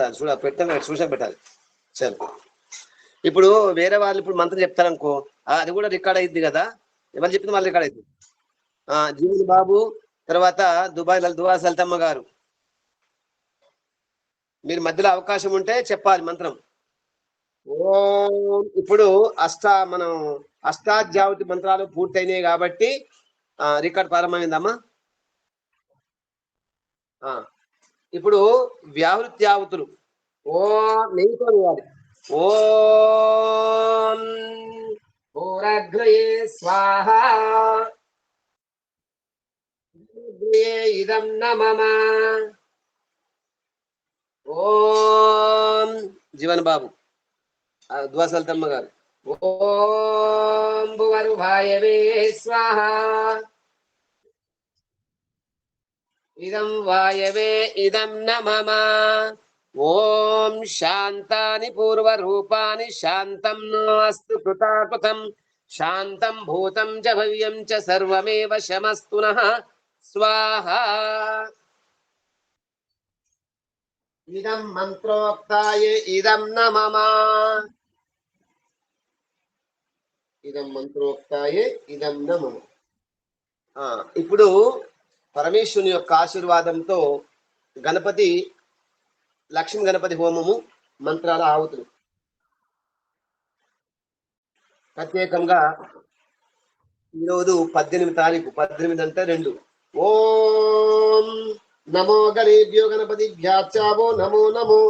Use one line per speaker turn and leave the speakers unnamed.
చూడ పెట్టాం చూసా పెట్టాలి. సరే. ఇప్పుడు వేరే వాళ్ళు ఇప్పుడు మంత్రం చెప్తారనుకో అది కూడా రికార్డ్ అయింది కదా? ఎవరు చెప్పింది వాళ్ళు రికార్డ్ అయింది జీవన్ బాబు తర్వాత దుబాయ్ లల్- సల్తమ్మ గారు. మీరు మధ్యలో అవకాశం ఉంటే చెప్పాలి మంత్రం. ఓం ఇప్పుడు అష్ట మనం అష్టాధ్యావతి మంత్రాలు పూర్తయినాయి కాబట్టి రికార్డ్ ప్రారంభమైందమ్మా. ఆ, ఇప్పుడు వ్యావృత్యావతులు. ఓ నెయ్యితో వేయాలి ఓ భూరగ్రయే స్వాహ. ఇదం నమమ ఓం జీవన్ బాబు ధ్వసల్తమ్మ గారు. ఓం భువరు భాయవే స్వాహ. ఇదం వాయవే ఇదం న మమ ఓం శాంతాని పూర్వరూపాని శాంతం నాస్తు కృతాకృతం శాంతం భూతం చ భవ్యం చ సర్వమేవ శమస్తు స్వాహ ఇదం మంత్రోక్తాయ ఇదం న మమ ఇదం మంత్రోక్తాయ ఇదం న మమ ఇప్పుడు పరమేశ్వరుని యొక్క ఆశీర్వాదంతో గణపతి లక్ష్మీ గణపతి హోమము మంత్రాల ఆవుతులు ప్రత్యేకంగా ఈరోజు పద్దెనిమిది తారీఖు పద్దెనిమిది అంటే రెండు. ఓం నమో గణేభ్యో గణపతి భ్యాచావో నమో నమో